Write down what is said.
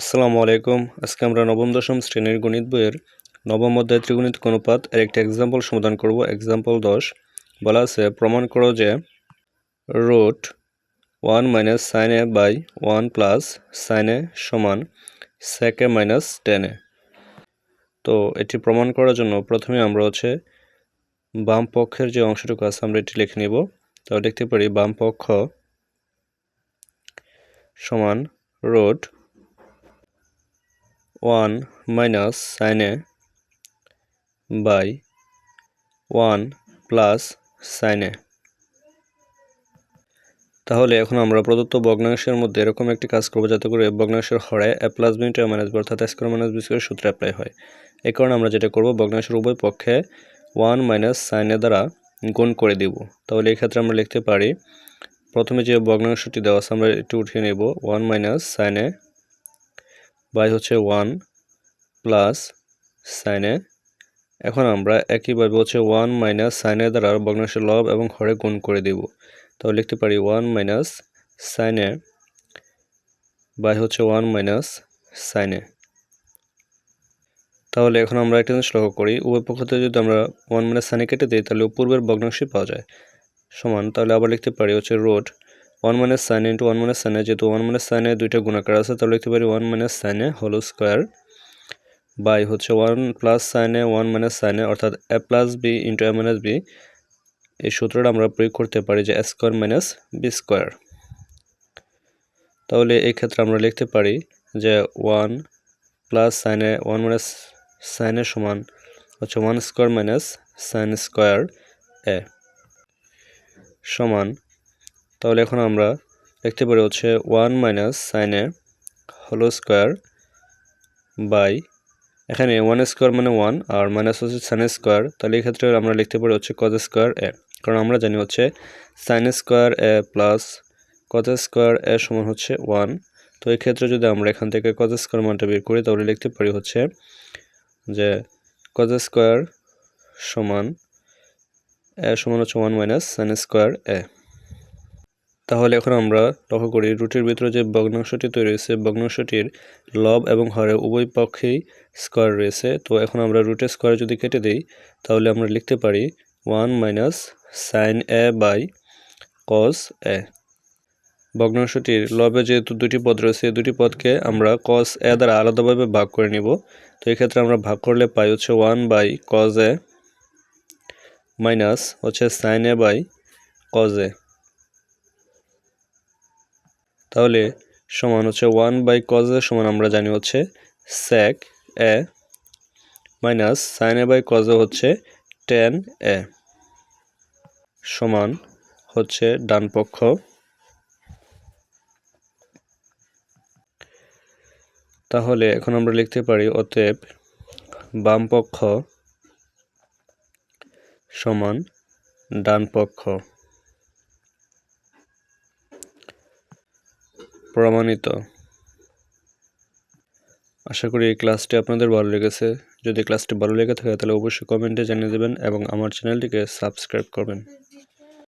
আসসালামু আলাইকুম। আজকে আমরা নবম, দশম শ্রেণির গণিত বইয়ের নবম অধ্যায় ত্রিগণিত অনুপাত এর একটা এক্সাম্পল সমাধান করব। এক্সাম্পল দশ। বলা আছে, প্রমাণ করো যে root one minus sine A by one plus sine A সমান সেক এ মাইনাস টেন এ তো এটি প্রমাণ করার জন্য প্রথমে আমরা হচ্ছে বাম পক্ষের যে অংশটুকু আছে, আমরা এটি লিখে নিব। তাহলে দেখতে পারি, বাম পক্ষ সমান root one minus sine A by one plus sine A. তাহলে এখন আমরা প্রদত্ত ভগ্নাংশের মধ্যে এরকম একটি কাজ করব যাতে করে ভগ্নাংশের হরে A plus B into minus B অর্থাৎ স্কোয়ার মাইনাস বি স্কোয়ার সূত্রে অ্যাপ্লাই হয়। এই কারণে আমরা যেটা করব, ভগ্নাংশের উভয় পক্ষে ওয়ান মাইনাস সাইন এ দ্বারা গুণ করে দিব। তাহলে এই ক্ষেত্রে আমরা লিখতে পারি, প্রথমে যে ভগ্নাংশটি দেওয়া আছে আমরা একটু উঠিয়ে নেব, one minus sine A by হচ্ছে ওয়ান প্লাস সাইনে এখন আমরা একইভাবে হচ্ছে ওয়ান মাইনাস সাইনের দ্বারা ভগ্নাংশের লব এবং হরে গুণ করে দেব। তাহলে লিখতে পারি one minus sine A by হচ্ছে ওয়ান মাইনাস সাইনে তাহলে এখন আমরা একটা জিনিস লক্ষ্য করি, উভয় পক্ষতে যদি আমরা ওয়ান মাইনাস সাইনে কেটে দিই, তাহলে পূর্বের ভগ্নাংশই পাওয়া যায়। সমান, তাহলে আবার লিখতে পারি হচ্ছে root one minus sine into one minus sine A যেহেতু ওয়ান মাইনাস সাইনে দুইটা গুণাকার আছে, তাহলে লিখতে পারি one minus sine A whole square by হচ্ছে one plus sine A one minus sine A অর্থাৎ A plus B into A minus B এই সূত্রটা আমরা প্রয়োগ করতে পারি যে স্কোয়ার মাইনাস বি স্কোয়ার তাহলে এই ক্ষেত্রে আমরা লিখতে পারি যে one plus sine A one minus sine A সমান হচ্ছে one square minus sine square A সমান তাহলে এখন আমরা দেখতে পারি হচ্ছে ওয়ান মাইনাস সাইনে হলো স্কোয়ার বাই এখানে ওয়ান স্কোয়ার মানে ওয়ান আর মাইনাস হচ্ছে সাইন স্কোয়ার তাহলে এই ক্ষেত্রে আমরা লিখতে পারি হচ্ছে কজ স্কোয়ার এ কারণ আমরা জানি হচ্ছে sine square A plus cos square A সমান হচ্ছে ওয়ান তো এই ক্ষেত্রে যদি আমরা এখান থেকে কজ স্কোয়ার মানটা বের করি, তাহলে লিখতে পারি হচ্ছে যে কজ স্কোয়ার সমান এ সমান হচ্ছে one minus sine square A তাহলে এখন আমরা লক্ষ্য করি রুটের ভিতরে যে ভগ্নাংশটি তৈরি হয়েছে, ভগ্নাংশটির লব এবং হরে উভয় পক্ষেই স্কোয়ার রয়েছে। তো এখন আমরা রুটের স্কোয়ার যদি কেটে দিই, তাহলে আমরা লিখতে পারি one minus sine A by cos A ভগ্নাংশটির লবে যেহেতু দুটি পদ রয়েছে দুটি পদকে আমরা কস এ দ্বারা আলাদাভাবে ভাগ করে নিব। তো এক্ষেত্রে আমরা ভাগ করলে পাই হচ্ছে one by cos A minus হচ্ছে sine A by cos A তাহলে সমান হচ্ছে ওয়ান বাই কজের সমান আমরা জানি হচ্ছে sec A minus sin A by cos হচ্ছে টেন এ সমান হচ্ছে ডান পক্ষ। তাহলে এখন আমরা লিখতে পারি অতএব বাম পক্ষ সমান ডান পক্ষ। প্রমাণিত। আশা করি এই ক্লাসটি আপনাদের ভালো লেগেছে। যদি ক্লাসটি ভালো লেগে থাকে, তাহলে অবশ্যই কমেন্টে জানিয়ে দেবেন এবং আমার চ্যানেলটিকে সাবস্ক্রাইব করবেন।